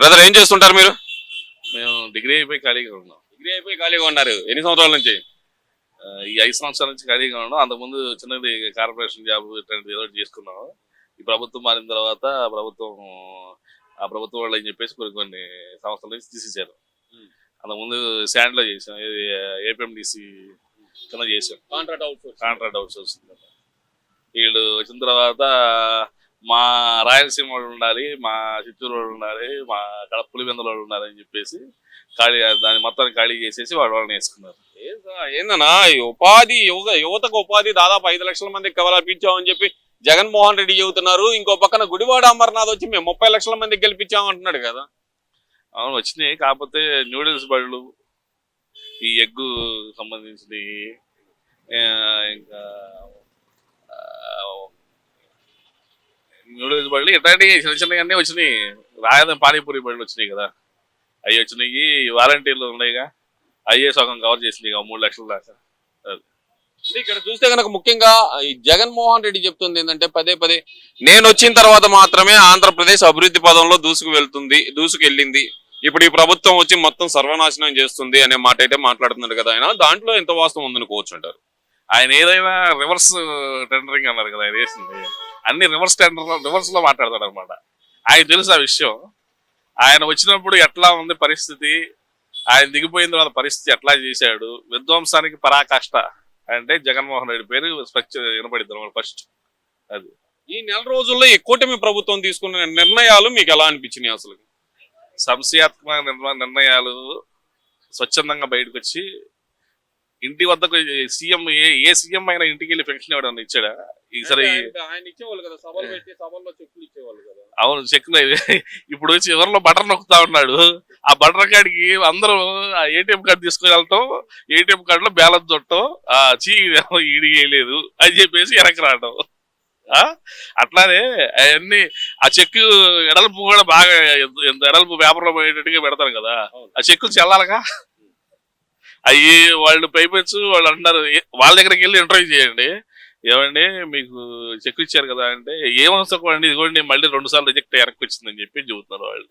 Brother ఏం చేస్తుంటారు మీరు? మేము డిగ్రీ అయిపోయి ఖాళీగా ఉన్నాం. డిగ్రీ అయిపోయి ఖాళీగా ఉన్నారు. ఎన్ని సంవత్సరాల నుంచి? ఈ ఐదు సంవత్సరాల నుంచి ఖాళీగా ఉన్నాం. అంతకుముందు చిన్నది కార్పొరేషన్ జాబ్ ఇట్లాంటిది ఏదో ఒకటి చేసుకున్నాం ఈ ప్రభుత్వం మారిన తర్వాత ప్రభుత్వం ఆ ప్రభుత్వం వాళ్ళు అని చెప్పేసి కొన్ని కొన్ని సంవత్సరాల నుంచి Hmm. అంతకుముందు శాండ్లో చేసాం ఏపీఎండిసి కింద చేసాం. Contract out contract outsourcing వీళ్ళు వచ్చిన తర్వాత మా రాయలసీమ వాళ్ళు ఉండాలి మా చిత్తూరు వాళ్ళు ఉండాలి మా కడప పులివెందుల వాళ్ళు ఉండాలి అని చెప్పేసి ఖాళీ దాన్ని మొత్తాన్ని ఖాళీ చేసేసి వాళ్ళ వాళ్ళని వేసుకున్నారు. ఏందన్నా ఈ ఉపాధి యువత యువతకు ఉపాధి దాదాపు ఐదు లక్షల మందికి కవలాపించామని చెప్పి జగన్మోహన్ రెడ్డి చెబుతున్నారు. ఇంకో పక్కన గుడివాడ అమర్నాథ్ వచ్చి మేము ముప్పై లక్షల మందికి గెలిపించామంటున్నాడు కదా. అవును వచ్చినాయి. కాకపోతే న్యూడిల్స్ బళ్ళు ఈ ఎగ్గు సంబంధించినవి ఇంకా న్యూడిల్స్ బళ్ళు ఇట్లాంటివి చిన్న చిన్నవన్నీ వచ్చినాయి. రాయదని పానీపూరి బళ్ళు వచ్చినాయి కదా. అవి వచ్చినాయి. వాలంటీర్లు ఉన్నాయిగా. అయ్యే సగం కవర్ చేసినాయి మూడు లక్షల దాకా. ఇక్కడ చూస్తే కనుక ముఖ్యంగా ఈ జగన్మోహన్ రెడ్డి చెప్తుంది ఏంటంటే పదే పదే నేను వచ్చిన తర్వాత మాత్రమే ఆంధ్రప్రదేశ్ అభివృద్ధి పదంలో దూసుకు వెళ్తుంది దూసుకు వెళ్ళింది. ఇప్పుడు ఈ ప్రభుత్వం వచ్చి మొత్తం సర్వనాశనం చేస్తుంది అనే మాట అయితే మాట్లాడుతున్నాడు కదా ఆయన. దాంట్లో ఎంత వాస్తవం ఉందనుకోవచ్చు అంటారు? ఆయన ఏదైనా రివర్స్ టెండరింగ్ అన్నారు కదా ఆయన వేసింది. అన్ని రివర్స్ రివర్స్లో మాట్లాడతాడు అనమాట ఆయన తెలుసు ఆ విషయం. ఆయన వచ్చినప్పుడు ఎట్లా ఉంది పరిస్థితి? ఆయన దిగిపోయిన తర్వాత పరిస్థితి ఎట్లా చేశాడు? విధ్వంసానికి పరాకాష్ట అంటే జగన్మోహన్ రెడ్డి పేరు స్వచ్ఛ వినపడింది అనమాట ఫస్ట్ అది. ఈ నెల రోజుల్లో ఈ కూటమి ప్రభుత్వం తీసుకున్న నిర్ణయాలు మీకు ఎలా అనిపించినాయి అసలు? సంశయాత్మక నిర్ణయాలు స్వచ్ఛందంగా బయటకు వచ్చి ఇంటి వద్దకు సీఎం ఏ ఏ సీఎం అయినా ఇంటికి వెళ్ళి పెన్షన్ ఇవ్వడం ఇచ్చాడా? ఈసారి ఆయన ఇచ్చేవాళ్ళు కదా సభలు పెట్టి సభల్లో చెక్కులు ఇచ్చేవాళ్ళు కదా. అవును చెక్ ఇప్పుడు చివరిలో బటన్ నొక్కుతా ఉన్నాడు. ఆ బటన్ కాడికి అందరూ ఆ ఏటీఎం కార్డు తీసుకుని వెళ్ళటం ఏటీఎం కార్డు లో బ్యాలెన్స్ చుట్టం ఆ చీ ఈడి వేయలేదు అని చెప్పేసి వెనక్కి రావటం? అట్లానే అవన్నీ ఆ చెక్ ఎడల్పు కూడా బాగా ఎంత- ఎడల్పు పేపర్లో పోయేటట్టుగా పెడతారు కదా. ఆ చెక్కులు చెల్లాలగా అయ్యి వాళ్ళు పైపెచ్చు వాళ్ళు అంటున్నారు "ఏ- వాళ్ళ దగ్గరికి వెళ్ళి ఇంటర్వ్యూ చేయండి. ఏమండి మీకు చెక్ ఇచ్చారు కదా అంటే ఏమవసరం ఇదిగోండి మళ్ళీ రెండు సార్లు రిజెక్ట్ వెనక్కి వచ్చిందని చెప్పి చెబుతున్నారు వాళ్ళు.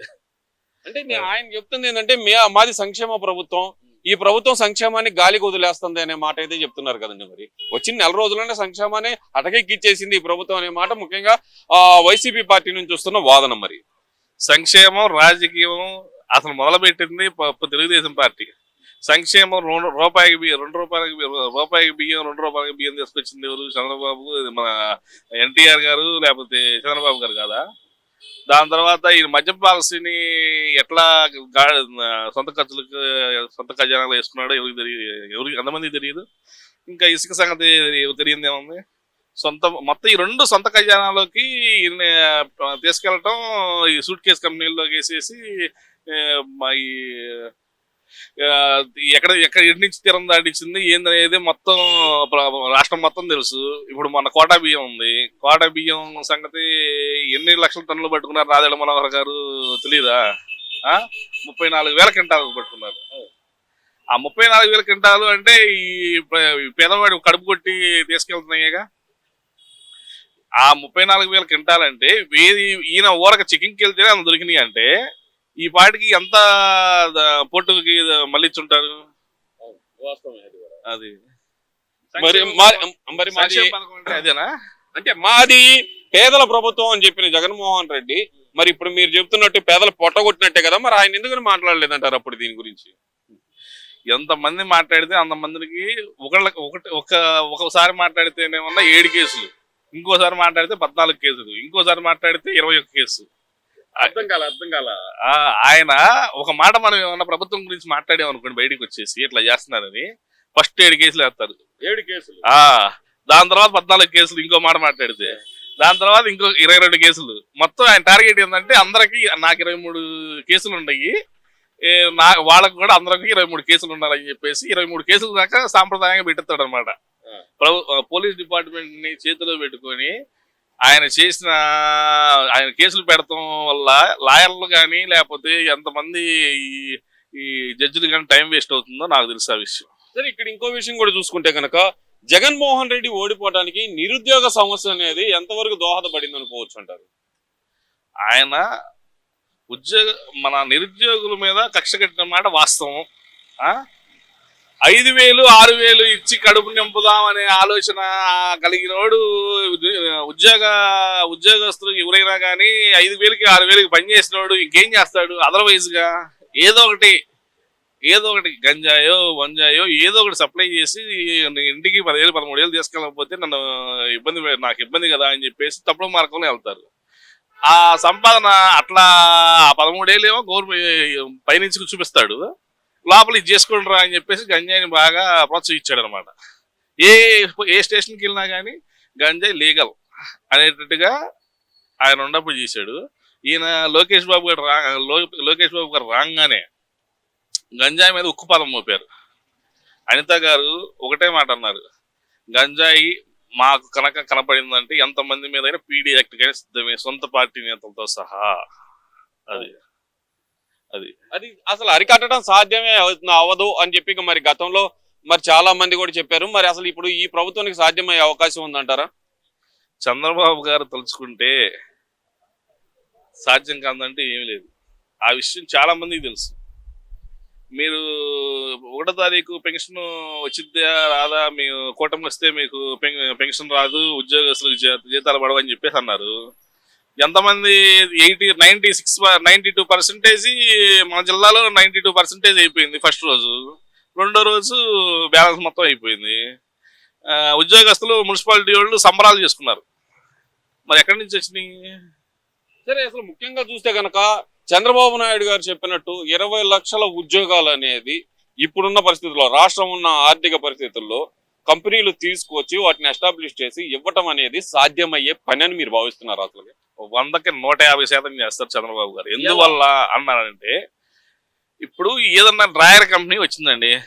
అంటే నే- ఆయన చెప్తుంది ఏంటంటే మే మాది సంక్షేమ ప్రభుత్వం. ఈ ప్రభుత్వం సంక్షేమాన్ని గాలికి వదిలేస్తుంది అనే మాట అయితే చెప్తున్నారు కదండి మరి. వచ్చిన నెల రోజుల్లోనే సంక్షేమాన్ని అటకెక్కిచ్చేసింది ఈ ప్రభుత్వం అనే మాట ముఖ్యంగా ఆ వైసీపీ పార్టీ నుంచి వస్తున్న వాదన మరి. సంక్షేమం రాజకీయం అసలు మొదలుపెట్టింది తెలుగుదేశం పార్టీ. సంక్షేమం రెండు రూపాయికి బియ్యం రెండు రూపాయలకి రూపాయికి బియ్యం రెండు రూపాయలకి బియ్యం తీసుకొచ్చింది ఎవరు? చంద్రబాబు మన ఎన్టీఆర్ గారు లేకపోతే చంద్రబాబు గారు కాదా? దాని తర్వాత ఈ మద్యం పాలసీని ఎట్లా సొంత ఖర్చులకు సొంత ఖజానాలు వేసుకున్నాడో ఎవరికి తెలియదు ఎవరికి ఎంతమంది తెలియదు? ఇంకా ఇసుక సంగతి తెలియదు ఏముంది సొంత మొత్తం ఈ రెండు సొంత ఖజానాలోకి తీసుకెళ్ళటం ఈ సూట్ కేస్ కంపెనీల్లోకి వేసేసి మా ఈ ఎక్కడ ఎక్కడ ఎటు నుంచి తీరం దాటించింది ఏందనేది మొత్తం రాష్ట్రం మొత్తం తెలుసు. ఇప్పుడు మన కోటా బియ్యం ఉంది. కోటా బియ్యం సంగతి ఎన్ని లక్షల టన్నులు పట్టుకున్నారు రాదేళ్ళ మనోహర్ గారు తెలియదా ఆ? ముప్పై నాలుగు వేల క్వింటాలు పట్టుకున్నారు. ఆ ముప్పై నాలుగు వేల క్వింటాలు అంటే ఈ పేదవాడి కడుపు కొట్టి తీసుకెళ్తున్నాయిగా? ఆ ముప్పై నాలుగు వేల కింటాలు అంటే వేది ఈయన ఊరక చికెన్కి వెళ్తేనే అంత దొరికినాయి అంటే ఈ పాటికి ఎంత పొట్టుకి మళ్ళించుంటారు అది. మరి మరి- మాది అదేనా? అంటే మాది పేదల ప్రభుత్వం అని చెప్పిన జగన్మోహన్ రెడ్డి. మరి ఇప్పుడు మీరు చెప్తున్నట్టు పేదలు పొట్టగొట్టినట్టే కదా మరి ఆయన ఎందుకని మాట్లాడలేదంటారు అప్పుడు దీని గురించి? ఎంతమంది మాట్లాడితే అంతమందికి ఒకళ్ళకి ఒకటి ఒక ఒకసారి మాట్లాడితేనేమన్నా ఏడు కేసులు. ఇంకోసారి మాట్లాడితే పద్నాలుగు కేసులు. ఇంకోసారి మాట్లాడితే ఇరవై ఒక్క కేసు. అర్థం కాల అర్థం కాల. ఆయన ఒక మాట మనం ఏమన్నా ప్రభుత్వం గురించి మాట్లాడాం అనుకోండి బయటికి వచ్చేసి ఇట్లా చేస్తున్నారని ఫస్ట్ ఏడు కేసులు వేస్తారు. ఏడు కేసులు. ఆ దాని తర్వాత పద్నాలుగు కేసులు ఇంకో మాట మాట్లాడితే దాని తర్వాత ఇంకో ఇరవై రెండు కేసులు. మొత్తం ఆయన టార్గెట్ ఏంటంటే అందరికి నాకు ఇరవై మూడు కేసులు ఉన్నాయి నా వాళ్ళకు కూడా అందరికి ఇరవై మూడు కేసులు ఉండాలని చెప్పేసి ఇరవై మూడు కేసులు దాకా సాంప్రదాయంగా పెట్టేస్తాడు అనమాట. పోలీస్ డిపార్ట్మెంట్ని చేతిలో పెట్టుకొని ఆయన చేసిన ఆయన కేసులు పెడతాం వల్ల లాయర్లు కానీ లేకపోతే ఎంతమంది ఈ ఈ జడ్జిలు కానీ టైం వేస్ట్ అవుతుందో నాకు తెలుసు ఆ విషయం. సరే ఇక్కడ ఇంకో విషయం కూడా చూసుకుంటే కనుక జగన్మోహన్ రెడ్డి ఓడిపోవడానికి నిరుద్యోగ సమస్య అనేది ఎంతవరకు దోహదపడింది అనుకోవచ్చు అంటారు ఆయన ఉద్యోగ మన నిరుద్యోగుల మీద కక్ష కట్టిన మాట వాస్తవం? ఐదు వేలు ఆరు వేలు ఇచ్చి కడుపు నింపుదామనే ఆలోచన కలిగినోడు ఉద్యోగ ఉద్యోగస్తులు ఎవరైనా కానీ ఐదు వేలకి ఆరు వేలకి పని చేసినోడు ఇంకేం చేస్తాడు? అదర్వైజ్గా ఏదో ఒకటి ఏదో ఒకటి గంజాయో వంజాయో ఏదో ఒకటి సప్లై చేసి ఇంటికి పదివేలు పదమూడు వేలు తీసుకెళ్ళకపోతే నన్ను ఇబ్బంది నాకు ఇబ్బంది కదా అని చెప్పేసి తప్పుడు మార్గంలో వెళ్తారు. ఆ సంపాదన అట్లా ఆ పదమూడేళ్ళు ఏమో గవర్నమెంట్ పైనుంచి చూపిస్తాడు. లోపల ఇది చేసుకోండి రా అని చెప్పేసి గంజాయిని బాగా ప్రోత్సహించాడు అనమాట ఏ ఏ స్టేషన్కి వెళ్ళినా కానీ గంజాయి లీగల్ అనేటట్టుగా ఆయన ఉండపు చేశాడు. ఈయన లోకేష్ బాబు గారు రా లోకేష్ బాబు గారు రాగానే గంజాయి మీద ఉక్కు పదం మోపారు. అనిత గారు ఒకటే మాట అన్నారు. గంజాయి మాకు కనుక కనపడిందంటే ఎంతమంది మీద పీడీ యాక్ట్ కానీ సిద్ధమే సొంత పార్టీ నేతలతో సహా. అది. అది. అది అసలు అరికట్టడం సాధ్యమే అవ్వదు అని చెప్పి మరి గతంలో మరి చాలా మంది కూడా చెప్పారు. మరి అసలు ఇప్పుడు ఈ ప్రభుత్వానికి సాధ్యమయ్యే అవకాశం ఉందంటారా? చంద్రబాబు గారు తలుచుకుంటే సాధ్యం కాదంటే ఏమీ లేదు. ఆ విషయం చాలా మందికి తెలుసు. మీరు ఒకటో తారీఖు పెన్షన్ వచ్చిద్దా రాదా? మీ కూటమి వస్తే మీకు పెన్- పెన్షన్ రాదు ఉద్యోగస్తులకు జీతాలు పడవని చెప్పేసి అన్నారు. ఎంతమంది eighty ninety six ninety two percentage మన జిల్లాలో నైన్టీ టూ పర్సెంటేజ్ అయిపోయింది ఫస్ట్ రోజు. రెండో రోజు బ్యాలెన్స్ మొత్తం అయిపోయింది. ఉద్యోగస్తులు మున్సిపాలిటీ వాళ్ళు సంబరాలు చేసుకున్నారు. మరి ఎక్కడి నుంచి వచ్చినాయి? సరే అసలు ముఖ్యంగా చూస్తే కనుక చంద్రబాబు నాయుడు గారు చెప్పినట్టు ఇరవై లక్షల ఉద్యోగాలు అనేది ఇప్పుడున్న పరిస్థితుల్లో రాష్ట్రం ఉన్న ఆర్థిక పరిస్థితుల్లో కంపెనీలు తీసుకొచ్చి వాటిని ఎస్టాబ్లిష్ చేసి ఇవ్వటం అనేది సాధ్యమయ్యే పని అని మీరు భావిస్తున్నారు అసలు వందకి నూట యాభై శాతం చేస్తారు చంద్రబాబు గారు. ఎందువల్ల అన్నారంటే ఇప్పుడు ఏదన్నా డ్రాయర్ కంపెనీ వచ్చిందండి.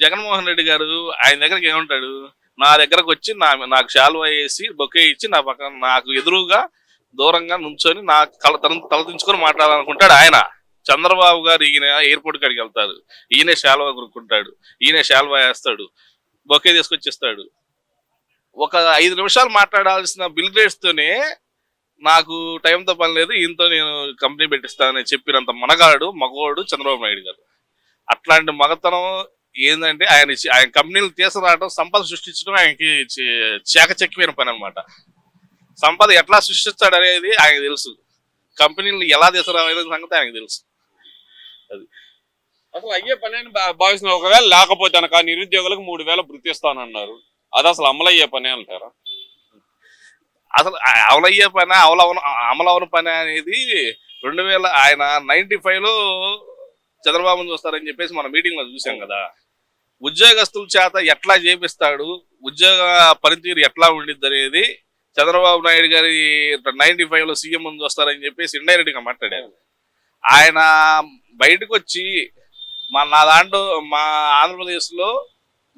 జగన్మోహన్ రెడ్డి గారు ఆయన దగ్గరికి ఏమంటాడు? నా దగ్గరకు వచ్చి నా నాకు శాలువా వేసి బొకే ఇచ్చి నా పక్కన నాకు ఎదురుగా దూరంగా నుంచొని నా కళ తల తలదించుకొని మాట్లాడాలనుకుంటాడు ఆయన. చంద్రబాబు గారు ఈయన ఎయిర్పోర్ట్ కాడికి వెళ్తారు ఈయనే శాలువా కొనుక్కుంటాడు. ఈయనే శాలువా వేస్తాడు. బొకే తీసుకొచ్చిస్తాడు. ఒక ఐదు నిమిషాలు మాట్లాడాల్సిన బిల్ రేట్స్ తోనే నాకు టైంతో పని లేదు ఈయనతో నేను కంపెనీ పెట్టిస్తానని చెప్పినంత మనగాడు మగవాడు చంద్రబాబు నాయుడు గారు. అట్లాంటి మగతనం ఏంటంటే ఆయన ఆయన కంపెనీలు తీసుకురావడం సంపద సృష్టించడం ఆయనకి చేకచెక్కిపోయిన పని అనమాట సంపద ఎట్లా సృష్టిస్తాడు అనేది ఆయనకు తెలుసు. కంపెనీలు ఎలా తీసుకురావాలనే సంగతి ఆయనకు తెలుసు. అసలు అయ్యే పని అని భా- భావిస్తున్నారు ఒకవేళ లేకపోతే కనుక నిరుద్యోగులకు మూడు వేల వృత్తిస్తానన్నారు అది అసలు అమలయ్యే పని అంటారా? అసలు అవలయ్యే పని అవలవన అమలవన పని అనేది రెండు వేల ఆయన నైన్టీ ఫైవ్లో చంద్రబాబును చూస్తారని చెప్పేసి మన మీటింగ్లో చూసాం కదా. ఉద్యోగస్తుల చేత ఎట్లా చేపిస్తాడు ఉద్యోగ పనితీరు ఎట్లా ఉండిద్ది అనేది చంద్రబాబు నాయుడు గారి నైన్టీ ఫైవ్లో సీఎం ముందు వస్తారని చెప్పేసి ఇండైరెక్ట్గా మాట్లాడారు. ఆయన బయటకు వచ్చి మా నా దాంట్లో మా ఆంధ్రప్రదేశ్లో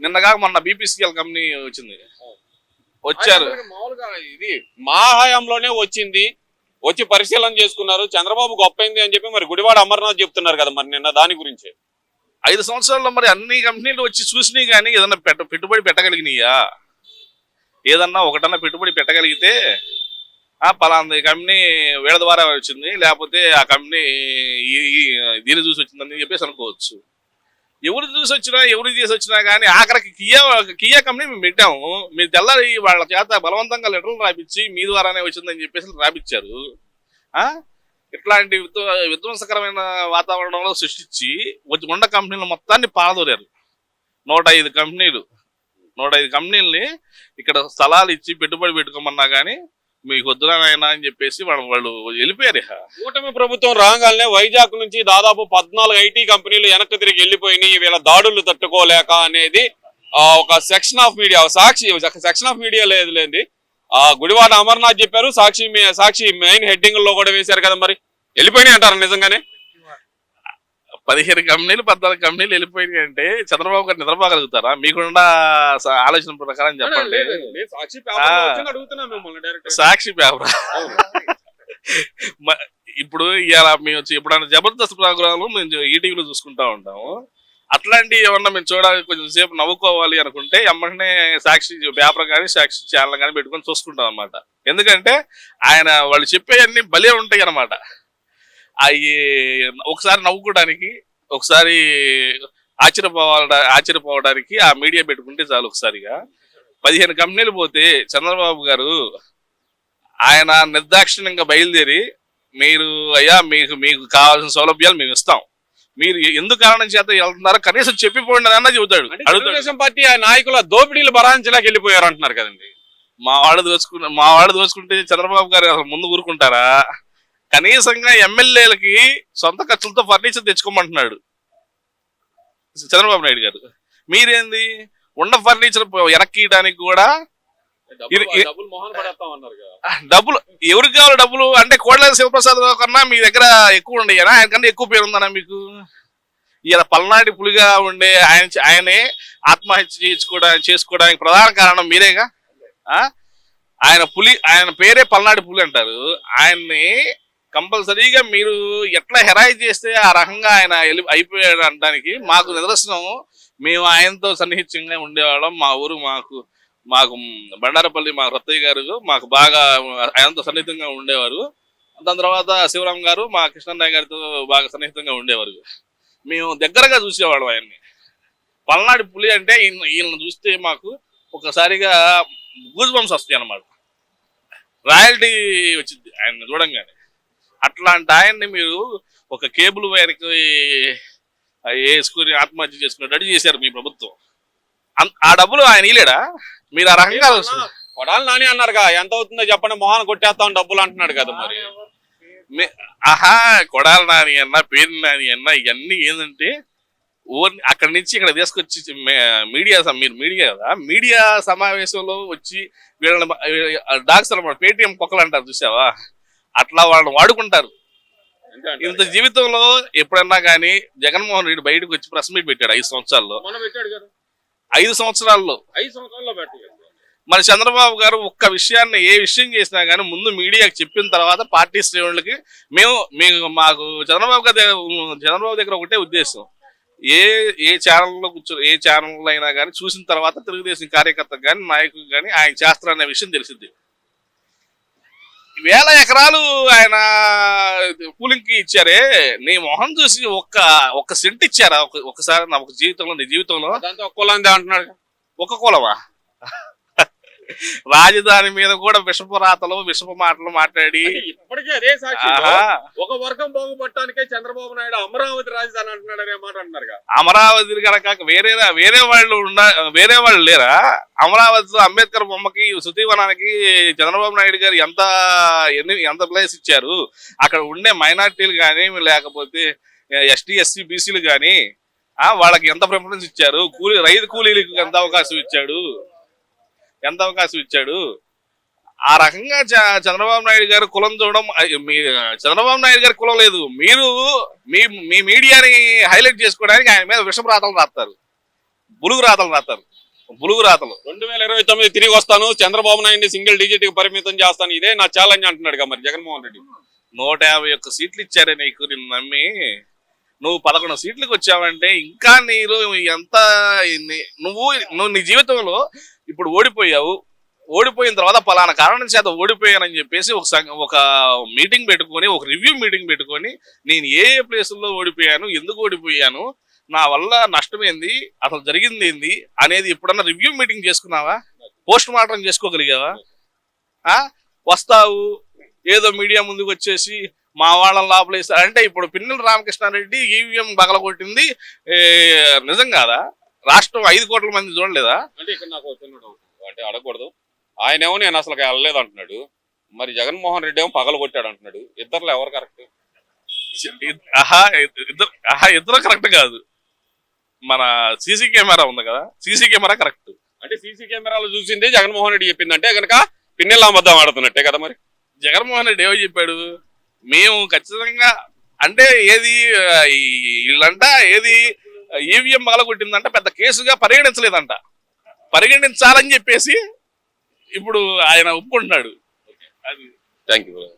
నిన్నగా మొన్న బీపీసీఎల్ కంపెనీ వచ్చింది. వచ్చారు. మామూలుగా ఇది మా హయాంలోనే వచ్చింది. వచ్చి పరిశీలన చేసుకున్నారు. చంద్రబాబు గొప్పైంది అని చెప్పి మరి గుడివాడ అమర్నాథ్ చెప్తున్నారు కదా మరి నిన్న దాని గురించి. ఐదు సంవత్సరాల్లో మరి అన్ని కంపెనీలు వచ్చి చూసినాయి కానీ ఏదన్నా పెట్ట పెట్టుబడి పెట్టగలిగినాయా? ఏదన్నా ఒకటన్నా పెట్టుబడి పెట్టగలిగితే ఆ పలాంది కంపెనీ వీళ్ళ ద్వారా వచ్చింది. లేకపోతే ఆ కంపెనీ ఈ దీన్ని చూసి వచ్చిందని చెప్పేసి అనుకోవచ్చు. ఎవరు చూసి వచ్చినా ఎవరు చేసి వచ్చినా కానీ ఆఖరికి కియా కియా కంపెనీ మేము పెట్టాము. మీరు తెల్లారి వాళ్ళ చేత బలవంతంగా లెటర్లు రాపిచ్చి మీ ద్వారానే వచ్చిందని చెప్పేసి రాపిచ్చారు. ఇట్లాంటి విధ్వంసకరమైన వాతావరణంలో సృష్టించి వచ్చి ఉన్న కంపెనీలు మొత్తాన్ని పారదోరారు. నూట ఐదు కంపెనీలు నూట ఐదు కంపెనీలని ఇక్కడ స్థలాలు ఇచ్చి పెట్టుబడి పెట్టుకోమన్నా కానీ మీకు వద్దురానైనా అని చెప్పేసి వాళ్ళు వాళ్ళు వెళ్ళిపోయారు ఇక. కూటమి ప్రభుత్వం రాగానే వైజాగ్ నుంచి దాదాపు పద్నాలుగు ఐటీ కంపెనీలు వెనక్కి తిరిగి వెళ్ళిపోయినాయి. వీళ్ళ దాడులు తట్టుకోలేక అనేది ఆ, ఒక section of media Sakshi section of media లేదు లేండి. ఆ గుడివాడ అమర్నాథ్ చెప్పారు. సాక్షి సాక్షి మెయిన్ హెడ్డింగ్లో కూడా వేశారు కదా మరి. వెళ్ళిపోయినాయి అంటారు నిజంగానే? పదిహేను కంపెనీలు పద్నాలుగు కంపెనీలు వెళ్ళిపోయినాయి అంటే చంద్రబాబు గారు నిద్రపోగలుగుతారా? మీకున్న ఆలోచన ప్రకారం చెప్పండి. సాక్షి పేపర్ ఇప్పుడు ఇలా మేము వచ్చి ఎప్పుడైనా జబర్దస్త్ ప్రోగ్రాంలు మేము ఈటీవీలో చూసుకుంటా ఉంటాము. అట్లాంటి ఏమన్నా మేము చూడాలి కొంచెం సేపు నవ్వుకోవాలి అనుకుంటే ఎమ్మటనే సాక్షి పేపర్ కానీ సాక్షి ఛానల్ కానీ పెట్టుకొని చూసుకుంటాం అనమాట ఎందుకంటే ఆయన వాళ్ళు చెప్పేవన్నీ భలే ఉంటాయి అనమాట అవి ఒకసారి నవ్వుకోవడానికి ఒకసారి ఆశ్చర్యపోవాల ఆశ్చర్యపోవడానికి ఆ మీడియా పెట్టుకుంటే చాలు ఒకసారిగా. పదిహేను కంపెనీలు పోతే చంద్రబాబు గారు ఆయన నిర్దాక్షిణ్యంగా బయలుదేరి మీరు అయ్యా మీకు మీకు కావాల్సిన సౌలభ్యాలు మేము ఇస్తాం. మీరు ఎందుకు కారణం చేత వెళ్తున్నారో కనీసం చెప్పిపోండి అన్న చెబుతాడు. తెలుగుదేశం పార్టీ ఆ నాయకుల దోపిడీలు బరాయించలేక వెళ్ళిపోయారు అంటున్నారు కదండి. మా వాళ్ళు దోచుకున్న మా వాళ్ళు దోచుకుంటే చంద్రబాబు గారు అసలు ముందు ఊరుకుంటారా? కనీసంగా ఎమ్మెల్యేలకి సొంత ఖర్చులతో ఫర్నిచర్ తెచ్చుకోమంటున్నాడు చంద్రబాబు నాయుడు గారు. మీరేంది? ఉన్న ఫర్నిచర్ వెనక్కియడానికి కూడా డబ్బులు ఎవరికి కావాలి డబ్బులు? అంటే కోడల శివప్రసాద్ రావు కన్నా మీ దగ్గర ఎక్కువ ఉండేనా ఆయన కన్నా ఎక్కువ పేరు ఉందనా మీకు? ఇలా పల్నాటి పులిగా ఉండే ఆయన ఆయనే ఆత్మహత్య చేసుకోవడానికి చేసుకోవడానికి ప్రధాన కారణం మీరేగా? ఆ? ఆయన పులి ఆయన పేరే పల్నాటి పులి అంటారు. ఆయన్ని కంపల్సరీగా మీరు ఎట్లా హెరాయి చేస్తే ఆ రకంగా ఆయన వెళ్ళి అయిపోయాడు అనడానికి మాకు నిదర్శనం. మేము ఆయనతో సన్నిహితంగా ఉండేవాళ్ళం. మా ఊరు మాకు మాకు బండారపల్లి మా రత్తయ్య గారు మాకు బాగా ఆయనతో సన్నిహితంగా ఉండేవారు. దాని తర్వాత శివరాం గారు మా కృష్ణన్నయ్య గారితో బాగా సన్నిహితంగా ఉండేవారు. మేము దగ్గరగా చూసేవాళ్ళం ఆయన్ని. పల్నాడు పులి అంటే ఈయన ఈయన చూస్తే మాకు ఒకసారిగా గూజ్ బంప్స్ వస్తాయి అన్నమాట రాయల్టీ వచ్చింది ఆయన చూడంగానే. అట్లాంటి ఆయన్ని మీరు ఒక కేబుల్ వైర్కి వేసుకుని ఆత్మహత్య చేసుకునేటట్టు చేశారు మీ ప్రభుత్వం. ఆ డబ్బులు ఆయన ఇలేడా మీరు ఆ రకంగా కొడాలి నాని అన్నారుగా ఎంత అవుతుందో చెప్పండి మొహన్ కొట్టేస్తాం డబ్బులు అంటున్నాడు కదా మరి. ఆహా కొడాలి నాని అన్న పేరు నాని అన్న ఇవన్నీ ఏంటంటే ఓన్లీ అక్కడి నుంచి ఇక్కడ తీసుకొచ్చి మీడియా మీరు మీడియా కదా మీడియా సమావేశంలో వచ్చి వీళ్ళని డాక్స్ అనమాట పేటిఎం కుక్కలు అంటారు చూసావా? అట్లా వాళ్ళని వాడుకుంటారు. ఇంత జీవితంలో ఎప్పుడన్నా కానీ జగన్మోహన్ రెడ్డి బయటకు వచ్చి ప్రెస్ మీట్ పెట్టాడు ఐదు సంవత్సరాల్లో. ఐదు సంవత్సరాల్లో. ఐదు సంవత్సరాల్లో మరి చంద్రబాబు గారు ఒక్క విషయాన్ని ఏ విషయం చేసినా కానీ ముందు మీడియాకి చెప్పిన తర్వాత పార్టీ శ్రేణులకి మేము మేము మాకు చంద్రబాబు గారి దగ్గర- చంద్రబాబు దగ్గర ఒకటే ఉద్దేశం. ఏ ఏ ఛానల్లో కూర్చో ఏ ఛానల్ అయినా కానీ చూసిన తర్వాత తెలుగుదేశం కార్యకర్తకు కానీ నాయకులకు కానీ ఆయన చేస్తారనే విషయం తెలిసింది వేల ఎకరాలు ఆయన కూలింగ్కి ఇచ్చారే. నీ మొహం చూసి ఒక్క ఒక్క సెంట్ ఇచ్చారా? ఒక- ఒకసారి నా ఒక జీవితంలో నీ జీవితంలో? ఒక్కోళ్ళందే అంటున్నాడు. ఒక కులమా? రాజధాని మీద కూడా విషపు రాతలు విషపు మాటలు మాట్లాడి. ఇప్పటికే అదే సాక్షి ఒక వర్గం బాగుపడటానికే చంద్రబాబు నాయుడు అమరావతి రాజధాని అంటున్నాడు అనే మాట అంటున్నారు అమరావతి కనుక వేరే వేరే వాళ్ళు ఉన్న వేరే వాళ్ళు లేరా? అమరావతిలో అంబేద్కర్ బొమ్మకి సుతీవనానికి చంద్రబాబు నాయుడు గారు ఎంత ఎన్ని ఎంత ప్లేస్ ఇచ్చారు? అక్కడ ఉండే మైనార్టీలు కానీ లేకపోతే ఎస్టీ ఎస్సీ బీసీలు కానీ వాళ్ళకి ఎంత ప్రిఫరెన్స్ ఇచ్చారు? కూలీ రైతు కూలీలకు ఎంత అవకాశం ఇచ్చాడు? ఎంత అవకాశం ఇచ్చాడు? ఆ రకంగా చంద్రబాబు నాయుడు గారు కులం చూడడం మీ చంద్రబాబు నాయుడు గారి కులం లేదు. మీరు మీ మీ మీడియాని హైలైట్ చేసుకోవడానికి ఆయన మీద విషం రాతలు రాస్తారు. బులుగు రాతలు రాస్తారు. బులుగు రాతలు. రెండు వేల ఇరవై తొమ్మిది తిరిగి వస్తాను. చంద్రబాబు నాయుడిని సింగిల్ డిజిట్కి పరిమితం చేస్తాను. ఇదే నా ఛాలెంజ్ అంటున్నాడు కదా మరి జగన్మోహన్ రెడ్డి. నూట యాభై ఒక్క సీట్లు ఇచ్చారే నీకు నిన్ను నమ్మి. నువ్వు పదకొండు సీట్లకు వచ్చావంటే ఇంకా నీరు ఎంత నువ్వు నువ్వు నీ జీవితంలో ఇప్పుడు ఓడిపోయావు. ఓడిపోయిన తర్వాత పలానా కారణం చేత ఓడిపోయానని చెప్పేసి ఒక సంఘ- ఒక మీటింగ్ పెట్టుకొని ఒక రివ్యూ మీటింగ్ పెట్టుకొని నేను ఏ ఏ ప్లేసుల్లో ఓడిపోయాను ఎందుకు ఓడిపోయాను నా వల్ల నష్టం ఏంది అసలు జరిగింది ఏంది అనేది ఎప్పుడన్నా రివ్యూ మీటింగ్ చేసుకున్నావా? పోస్ట్ మార్టం చేసుకోగలిగావా? ఆ? వస్తావు ఏదో మీడియా ముందుకు వచ్చేసి మా వాళ్ళని లోపలేస్తారు. అంటే ఇప్పుడు పిన్నెల రామకృష్ణారెడ్డి ఈవీఎం బగలగొట్టింది నిజం కాదా? రాష్ట్రం ఐదు కోట్ల మంది చూడలేదా? అంటే ఇక్కడ నాకు అంటే అడగకూడదు. ఆయన ఏమో నేను అసలు వెళ్ళలేదు అంటున్నాడు. మరి జగన్మోహన్ రెడ్డి ఏమో పగలు కొట్టాడు అంటున్నాడు. ఇద్దరులో ఎవరు కరెక్ట్? ఆహా ఇద్దరు కరెక్ట్ కాదు. మన సీసీ కెమెరా ఉంది కదా. CC camera correct. అంటే సీసీ కెమెరాలో చూసింది జగన్మోహన్ రెడ్డి చెప్పిందంటే కనుక పిన్నెల అబద్ధం ఆడుతున్నట్టే కదా మరి. జగన్మోహన్ రెడ్డి ఏమో చెప్పాడు? మేము ఖచ్చితంగా అంటే ఏది వీళ్ళంట ఏది ఈవీఎం పగలగొట్టిందంట పెద్ద కేసుగా పరిగణించలేదంట. పరిగణించాలని చెప్పేసి ఇప్పుడు ఆయన ఒప్పుకుంటున్నాడు. అది. Thank you